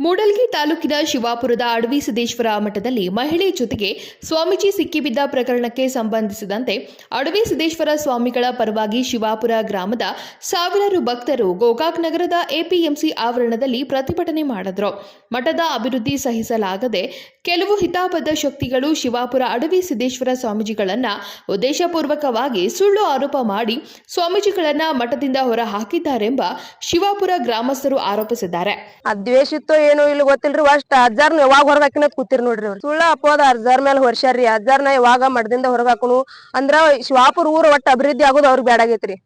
ಮೂಡಲ್ಗಿ ತಾಲೂಕಿನ ಶಿವಾಪುರದ ಅಡವಿ ಸಿದ್ದೇಶ್ವರ ಮಠದಲ್ಲಿ ಮಹಿಳೆ ಜೊತೆಗೆ ಸ್ವಾಮೀಜಿ ಸಿಕ್ಕಿಬಿದ್ದ ಪ್ರಕರಣಕ್ಕೆ ಸಂಬಂಧಿಸಿದಂತೆ ಅಡವಿ ಸಿದ್ದೇಶ್ವರ ಸ್ವಾಮಿಗಳ ಪರವಾಗಿ ಶಿವಾಪುರ ಗ್ರಾಮದ ಸಾವಿರಾರು ಭಕ್ತರು ಗೋಕಾಕ್ ನಗರದ ಎಪಿಎಂಸಿ ಆವರಣದಲ್ಲಿ ಪ್ರತಿಭಟನೆ ಮಾಡಿದ್ರು. ಮಠದ ಅಭಿವೃದ್ಧಿ ಸಹಿಸಲಾಗದೆ ಕೆಲವು ಹಿತಾಪದ ಶಕ್ತಿಗಳು ಶಿವಾಪುರ ಅಡವಿ ಸಿದ್ದೇಶ್ವರ ಸ್ವಾಮೀಜಿಗಳನ್ನ ಉದ್ದೇಶಪೂರ್ವಕವಾಗಿ ಸುಳ್ಳು ಆರೋಪ ಮಾಡಿ ಸ್ವಾಮೀಜಿಗಳನ್ನ ಮಠದಿಂದ ಹೊರ ಹಾಕಿದ್ದಾರೆಂಬ ಶಿವಾಪುರ ಗ್ರಾಮಸ್ಥರು ಆರೋಪಿಸಿದ್ದಾರೆ. ಏನೋ ಇಲ್ಲಿ ಗೊತ್ತಿಲ್ರಿ ಅಷ್ಟ ಅಜ್ಜಾರ್ನ ಯಾವಾಗ ಹೊರಗಾಕಿನ ಕೂತಿರ್ ನೋಡ್ರಿ ಅವ್ರು. ಸುಳ್ಳ ಅಪ್ಪೋದ ಅಜ್ಜಾರ್ ಮೇಲೆ ಹೊರ್ಸ್ಯಾರ್ರಿ ಅಜ್ಜಾರ್ನ ಯಾವಾಗ ಮಠದಿಂದ ಹೊರಗಾಕುನು ಅಂದ್ರ ಶಿವಾಪುರ ಊರ್ ಒಟ್ಟ ಅಭಿವೃದ್ಧಿ ಆಗೋದು ಅವ್ರಿಗೆ ಬೇಡಾಗೈತ್ರಿ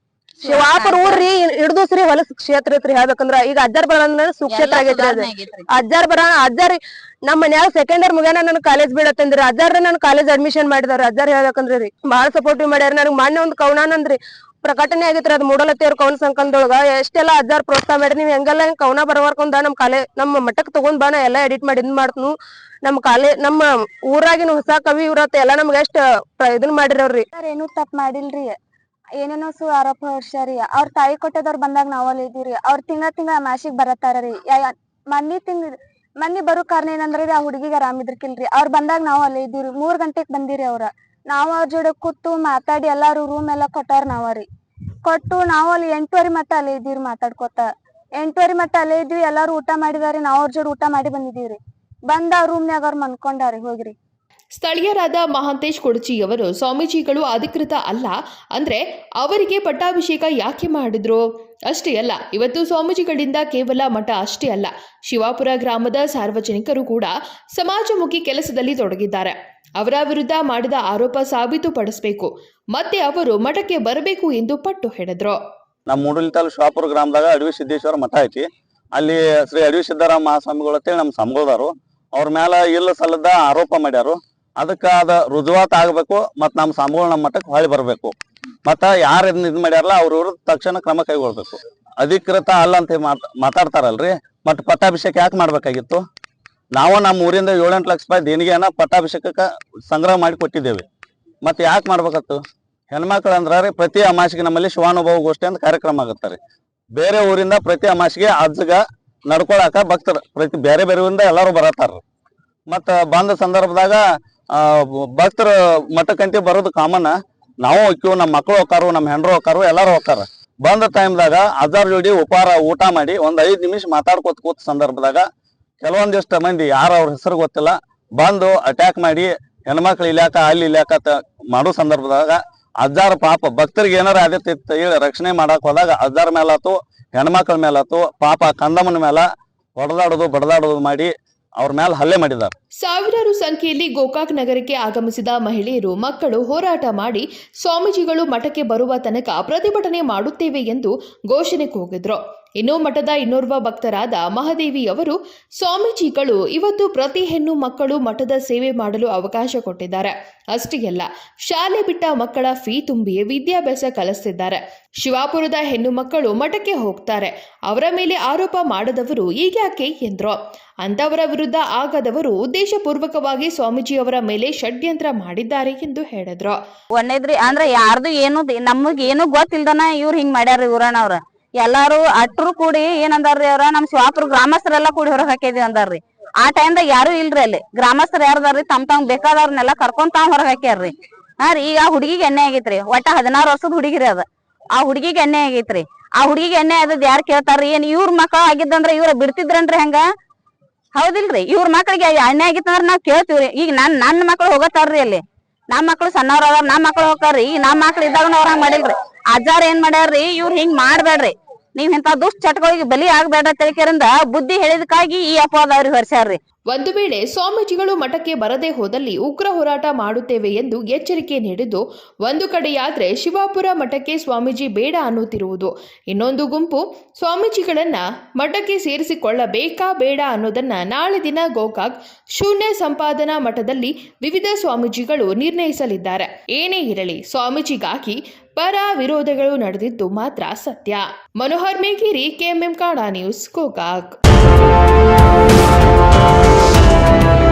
ಶಿವಾಪುರ ಊರ್ರಿ ಹಿಡ್ದುಸ್ರಿ ಹೊಲಸ್ ಕ್ಷೇತ್ರ ಐತ್ರಿ ಹೇಳ್ಬೇಕಂದ್ರ ಈಗ ಅಜ್ಜಾರ್ ಬರ ಅಂದ್ರ ಸುಕ್ಷೇತ್ರ ಆಗೈತ್ರಿ ಅದ. ಅಜ್ಜಾರ್ ಬರ ಅಜ್ಜಾರ್ ನಮ್ಮ ಮನ್ಯಾಗ ಸೆಕೆಂಡ್ ಇಯರ್ ಮುಗ್ಯಾನ ನನ್ ಕಾಲೇಜ್ ಬಿಡತ್ತಂದ್ರಿ ಅಜ್ಜಾರ ನನ್ ಕಾಲೇಜ್ ಅಡ್ಮಿಷನ್ ಮಾಡಿದಾರ ಅಜ್ಜಾರ್ ಹೇಳ್ಬೇಕಂದ್ರಿ ಬಹಳ ಬಾಳ ಸಪೋರ್ಟಿವ್ ಮಾಡ್ಯಾರ ನನಗ್ ಮಾನ್ಯ ಒಂದ್ ಕವನಾನಂದ್ರಿ ಪ್ರಕಟಣೆ ಆಗೈತ್ರಿ ಅದ್ ಮೂಡಲತ್ತಿಯವ್ರ ಕವನ ಸಂಕಲನದೊಳಗ ಎಷ್ಟೆಲ್ಲಾ ಅಜ್ಜಾರ್ ಪ್ರೋತ್ಸಾಹ ಮಾಡಿ, ನೀವ್ ಹೆಂಗೆಲ್ಲ ಹಿಂಗ್ ಕವನ ಬರವರ್ಕೊಂಡ ನಮ್ ಕಾಲೇ ನಮ್ಮ ಮಠಕ್ ತಗೊಂಡ್ ಬಾ, ನಾ ಎಲ್ಲಾ ಎಡಿಟ್ ಮಾಡಿ ಇದ್ ನಮ್ ಕಾಲೇ, ನಮ್ಮ ಊರಾಗಿನ ಹೊಸ ಕವಿ ಇವ್ರತ್ತ ಎಲ್ಲಾ ನಮ್ಗ ಎಷ್ಟ್ ಇದನ್ ಮಾಡಿರವ್ರಿ ಸರ್, ಏನು ತಪ್ಪ ಮಾಡಿಲ್ರಿ. ಏನೇನೋ ಸು ಆರೋಪ ಹೊರ್ಷಾರಿ ಅವ್ರ ತಾಯಿ ಕೊಟ್ಟದವ್ರ ಬಂದಾಗ ನಾವಲ್ಲಿ ಇದೀವ್ರಿ ಅವ್ರ ತಿಂಗಳ ತಿಂಗಳ ಮಾಸಿಗ್ ಬರತ್ತಾರ್ರಿ. ಮನ್ನಿ ತಿಂಗ್, ಮನ್ನಿ ಬರೋ ಕಾರಣ ಏನಂದ್ರೆ ಆ ಹುಡುಗಿಗೆ ಆರಾಮ್ ಇದ್ರಕಿಲ್ರಿ ಅವ್ರ ಬಂದಾಗ ನಾವ್ ಅಲ್ಲೇ ಇದೀವ್ರಿ. ಮೂರ್ ಗಂಟೆಗ್ ಬಂದಿರಿ ಅವ್ರ. ನಾವ್ ಅವ್ರ ಜೋಡಿ ಕೂತು ಮಾತಾಡಿ ಎಲ್ಲಾರು ರೂಮ್ ಎಲ್ಲಾ ಕೊಟ್ಟಾರ ನಾವರಿ. ಕೊಟ್ಟು ನಾವ್ ಅಲ್ಲಿ ಎಂಟುವರೆ ಮಟ್ಟ ಅಲ್ಲೇ ಇದೀವ್ರಿ ಮಾತಾಡ್ಕೊತ. ಎಂಟುವರೆ ಮಟ್ಟ ಅಲ್ಲೇ ಇದ್ವಿ, ಎಲ್ಲಾರು ಊಟ ಮಾಡಿದಾರಿ, ನಾವ್ ಅವ್ರ ಜೋಡಿ ಊಟ ಮಾಡಿ ಬಂದಿದೀವ್ರಿ ಬಂದ ಆ ರೂಮ್ನ್ಯಾಗ ಅವ್ರ ಮನ್ಕೊಂಡಾರಿ ಹೋಗ್ರಿ. ಸ್ಥಳೀಯರಾದ ಮಹಾಂತೇಶ್ ಕೊಡಚಿಯವರು ಸ್ವಾಮೀಜಿಗಳು ಅಧಿಕೃತ ಅಲ್ಲ, ಅಂದ್ರೆ ಅವರಿಗೆ ಪಟ್ಟಾಭಿಷೇಕ ಯಾಕೆ ಮಾಡಿದ್ರು? ಅಷ್ಟೇ ಅಲ್ಲ, ಇವತ್ತು ಸ್ವಾಮೀಜಿಗಳಿಂದ ಕೇವಲ ಮಠ ಅಷ್ಟೇ ಅಲ್ಲ, ಶಿವಾಪುರ ಗ್ರಾಮದ ಸಾರ್ವಜನಿಕರು ಕೂಡ ಸಮಾಜಮುಖಿ ಕೆಲಸದಲ್ಲಿ ತೊಡಗಿದ್ದಾರೆ. ಅವರ ವಿರುದ್ಧ ಮಾಡಿದ ಆರೋಪ ಸಾಬೀತುಪಡಿಸಬೇಕು. ಮತ್ತೆ ಅವರು ಮಠಕ್ಕೆ ಬರಬೇಕು ಎಂದು ಪಟ್ಟು ಹಿಡಿದ್ರು ನಮ್ಮ ಮೂಡಲಿ ತಾಲೂಕು ಶಾಪುರ ಗ್ರಾಮದಾಗ ಅಡವಿ ಸಿದ್ದೇಶ್ವರ ಮಠ ಐತಿ. ಅಲ್ಲಿ ಶ್ರೀ ಅಡವಿ ಸಿದ್ದರಾಮ ಮಹಾಸ್ವಾಮಿಗಳು ಅಂತೇಳಿ ನಮ್ಮ ಸಂಘದವರು. ಅವ್ರ ಮೇಲೆ ಇಲ್ಲ ಸಲ್ಲದ ಆರೋಪ ಮಾಡ್ಯಾರು. ಅದಕ್ಕೆ ಅದ ರುಜುವಾತ್ ಆಗಬೇಕು ಮತ್ತು ನಮ್ಮ ಸಂಘಗಳು ನಮ್ಮ ಮಠಕ್ಕೆ ಹೊಳಿ ಬರಬೇಕು. ಮತ್ತ ಯಾರು ಇದನ್ನ ಇದು ಮಾಡ್ಯಾರಲ್ಲ ಅವ್ರ ತಕ್ಷಣ ಕ್ರಮ ಕೈಗೊಳ್ಬೇಕು. ಅಧಿಕೃತ ಅಲ್ಲ ಅಂತ ಮಾತ್- ಮಾತಾಡ್ತಾರಲ್ರಿ. ಮತ್ತು ಪಟ್ಟಾಭಿಷೇಕ ಯಾಕೆ ಮಾಡ್ಬೇಕಾಗಿತ್ತು? ನಾವು ನಮ್ಮ ಊರಿಂದ ಏಳೆಂಟು ಲಕ್ಷ ರೂಪಾಯಿ ದೇಣಿಗೆಯನ್ನ ಪಟ್ಟಾಭಿಷೇಕಕ್ಕೆ ಸಂಗ್ರಹ ಮಾಡಿ ಕೊಟ್ಟಿದ್ದೇವೆ. ಮತ್ತೆ ಯಾಕೆ ಮಾಡ್ಬೇಕತ್ತು? ಹೆಣ್ಮಕ್ಳು ಅಂದ್ರೆ ಪ್ರತಿ ಅಮಾಸಿಗೆ ನಮ್ಮಲ್ಲಿ ಶಿವಾನುಭವ ಗೋಷ್ಠಿ ಅಂತ ಕಾರ್ಯಕ್ರಮ ಆಗುತ್ತಾರೆ. ಬೇರೆ ಊರಿಂದ ಪ್ರತಿ ಅಮಾಸಿಗೆ ಅಜ್ಜಗ ನಡ್ಕೊಳಕ ಭಕ್ತರು, ಪ್ರತಿ ಬೇರೆ ಬೇರೆ ಊರಿಂದ ಎಲ್ಲರೂ ಬರತಾರ ಮತ್ತ ಬಂದ ಸಂದರ್ಭದಾಗ ಭಕ್ತರು ಮಠಕ್ಕಂತಿ ಬರೋದು ಕಾಮನ್. ನಾವು ಹೋಗ್ತೀವಿ ನಮ್ಮ ಮಕ್ಕಳು ಹೋಕಾರು ನಮ್ಮ ಹೆಂಡ್ರು ಹೋಕಾರು ಎಲ್ಲರೂ ಹೋಗ್ತಾರ ಬಂದ ಟೈಮ್ದಾಗ ಅಜ್ಜಾರ್ ಜೋಡಿ ಉಪಹಾರ ಊಟ ಮಾಡಿ ಒಂದ್ ಐದ್ ನಿಮಿಷ ಮಾತಾಡ್ಕೋತ ಕೂತ ಸಂದರ್ಭದಾಗ ಕೆಲವೊಂದಿಷ್ಟು ಮಂದಿ, ಯಾರ ಅವ್ರ ಹೆಸರು ಗೊತ್ತಿಲ್ಲ. ಬಂದು ಅಟ್ಯಾಕ್ ಮಾಡಿ, ಹೆಣ್ಮಕ್ಳು ಇಲ್ಯಾಕ, ಅಲ್ಲಿ ಅಂತ ಮಾಡೋ ಸಂದರ್ಭದಾಗ ಅಜ್ಜಾರ ಪಾಪ ಭಕ್ತರಿಗೆ ಏನಾರ ಆದಿತ್ತು ಹೇಳಿ ರಕ್ಷಣೆ ಮಾಡಕ್ ಹೋದಾಗ ಅಜ್ಜಾರ ಮೇಲಾತು, ಹೆಣ್ಮಕ್ಳ ಮೇಲಾತು, ಪಾಪ ಕಂದಮ್ಮನ ಮೇಲ ಹೊಡೆದಾಡೋದು ಬಡದಾಡೋದು ಮಾಡಿ ಅವ್ರ ಮೇಲೆ ಹಲ್ಲೆ ಮಾಡಿದ್ದಾರೆ ಸಾವಿರಾರು ಸಂಖ್ಯೆಯಲ್ಲಿ ಗೋಕಾಕ್ ನಗರಕ್ಕೆ ಆಗಮಿಸಿದ ಮಹಿಳೆಯರು, ಮಕ್ಕಳು ಹೋರಾಟ ಮಾಡಿ ಸ್ವಾಮೀಜಿಗಳು ಮಠಕ್ಕೆ ಬರುವ ತನಕ ಪ್ರತಿಭಟನೆ ಮಾಡುತ್ತೇವೆ ಎಂದು ಘೋಷಣೆ ಕೂಗಿದ್ರು ಇನ್ನು ಮಠದ ಇನ್ನೋರ್ವ ಭಕ್ತರಾದ ಮಹಾದೇವಿ ಅವರು, ಸ್ವಾಮೀಜಿಗಳು ಇವತ್ತು ಪ್ರತಿ ಹೆಣ್ಣು ಮಕ್ಕಳು ಮಠದ ಸೇವೆ ಮಾಡಲು ಅವಕಾಶ ಕೊಟ್ಟಿದ್ದಾರೆ. ಅಷ್ಟೇ ಅಲ್ಲ ಶಾಲೆ ಬಿಟ್ಟ ಮಕ್ಕಳ ಫೀ ತುಂಬಿ ವಿದ್ಯಾಭ್ಯಾಸ ಕಲಿಸ್ತಿದ್ದಾರೆ. ಶಿವಾಪುರದ ಹೆಣ್ಣು ಮಕ್ಕಳು ಮಠಕ್ಕೆ ಹೋಗ್ತಾರೆ. ಅವರ ಮೇಲೆ ಆರೋಪ ಮಾಡದವರು ಈಗ್ಯಾಕೆ ಎಂದ್ರು. ಅಂತವರ ವಿರುದ್ಧ ಆಗದವರು ಉದ್ದೇಶಪೂರ್ವಕವಾಗಿ ಸ್ವಾಮೀಜಿಯವರ ಮೇಲೆ ಷಡ್ಯಂತ್ರ ಮಾಡಿದ್ದಾರೆ ಎಂದು ಹೇಳಿದ್ರು. ಒಂದೇದ್ರಿ ಅಂದ್ರೆ ಯಾರ್ದು ಏನು, ನಮಗ್ ಏನು ಗೊತ್ತಿಲ್ದನ ಇವ್ರು ಹಿಂಗ್ ಮಾಡ್ಯಾರ ಇವರಣ್ಣ ಅವ್ರ ಎಲ್ಲಾರು ಅಟ್ರು ಕೂಡಿ ಏನಂದಾರ್ರಿ ಅವ್ರ, ನಮ್ ಶಿವಾಪುರ ಗ್ರಾಮಸ್ಥರೆಲ್ಲಾ ಕೂಡಿ ಹೊರಗ್ ಹಾಕಿದ್ವಿ ಅಂದಾರ್ರಿ. ಆ ಟೈಮ್ದಾಗ ಯಾರು ಇಲ್ರಿ ಅಲ್ಲಿ. ಗ್ರಾಮಸ್ಥರು ಯಾರದಾರ್ರಿ, ತಮ್ ತಮ್ ಬೇಕಾದವ್ರನ್ನೆಲ್ಲಾ ಕರ್ಕೊಂಡ್ ತಾವ್ ಹೊರಗ್ ಹಾಕ್ಯಾರ್ರಿ. ಹಾ ರೀ, ಈಗ ಆ ಹುಡುಗಿಗೆ ಎಣ್ಣೆ ಆಗೈತ್ರಿ. ಒಟ್ಟ ಹದಿನಾರು ವರ್ಷದ ಹುಡುಗಿರಿ ಅದ. ಆ ಹುಡುಗಿಗೆ ಎಣ್ಣೆ ಆಗೈತ್ರಿ. ಆ ಹುಡುಗಿಗೆ ಎಣ್ಣೆ ಆದದ್ ಯಾರ್ ಕೇಳ್ತಾರ್ರಿ? ಏನ್ ಇವ್ರ ಮಕ್ಳ ಆಗಿದ್ದಂದ್ರ ಇವ್ರ ಬಿಡ್ತಿದ್ರನ್ರಿ ಹೆಂಗ? ಹೌದಿಲ್ರಿ, ಇವ್ರ ಮಕ್ಳಿಗೆ ಎಣ್ಣೆ ಆಗಿತ್ತಂದ್ರ ನಾವ್ ಕೇಳ್ತೀವ್ರಿ. ಈಗ ನನ್ ನನ್ ಮಕ್ಳು ಹೋಗತ್ತಾರ್ರಿ ಅಲ್ಲಿ. ನಮ್ ಮಕ್ಳು ಸಣ್ಣವ್ರ ಅದಾರ, ನಮ್ ಮಕ್ಳು ಹೋಗ್ತಾರ್ರಿ. ಈಗ ನಮ್ ಮಕ್ಳು ಇದ್ದಾಗ ಅವ್ರ ಹಂಗ್ ಮಾಡಿಲ್ರಿ. ಅಜ್ಜಾರ ಏನ್ ಮಾಡ್ಯಾರ್ರಿ? ಇವ್ರ ಹಿಂಗ್ ಮಾಡ್ಬೇಡ್ರಿ ನೀವ್ ಇಂತ ದುಷ್ಟ ಚಟಗಳಿಗೆ ಬಲಿ ಆಗ್ಬೇಡ ತಿಳ್ಕರಿಂದ ಬುದ್ಧಿ ಹೇಳಿದಕ್ಕಾಗಿ ಈ ಅಪವಾದ ಅವ್ರಿಗೆ ಒಂದು ವೇಳೆ ಸ್ವಾಮೀಜಿಗಳು ಮಠಕ್ಕೆ ಬರದೇ ಹೋದಲ್ಲಿ ಉಗ್ರ ಹೋರಾಟ ಮಾಡುತ್ತೇವೆ ಎಂದು ಎಚ್ಚರಿಕೆ ನೀಡಿದ್ದು, ಒಂದು ಕಡೆಯಾದರೆ ಶಿವಾಪುರ ಮಠಕ್ಕೆ ಸ್ವಾಮೀಜಿ ಬೇಡ ಅನ್ನುತ್ತಿರುವುದು. ಇನ್ನೊಂದು ಗುಂಪು ಸ್ವಾಮೀಜಿಗಳನ್ನು ಮಠಕ್ಕೆ ಸೇರಿಸಿಕೊಳ್ಳಬೇಕಾ ಬೇಡ ಅನ್ನೋದನ್ನು ನಾಳೆ ದಿನ ಗೋಕಾಕ್ ಶೂನ್ಯ ಸಂಪಾದನಾ ಮಠದಲ್ಲಿ ವಿವಿಧ ಸ್ವಾಮೀಜಿಗಳು ನಿರ್ಣಯಿಸಲಿದ್ದಾರೆ. ಏನೇ ಇರಲಿ, ಸ್ವಾಮೀಜಿಗಾಗಿ ಪರ ವಿರೋಧಗಳು ನಡೆದಿದ್ದು ಮಾತ್ರ ಸತ್ಯ. ಮನೋಹರ್ ಮೇಗಿರಿ, ಕೆಎಂಎಂ ಕಾಡಾ ನ್ಯೂಸ್, ಗೋಕಾಕ್. Thank you.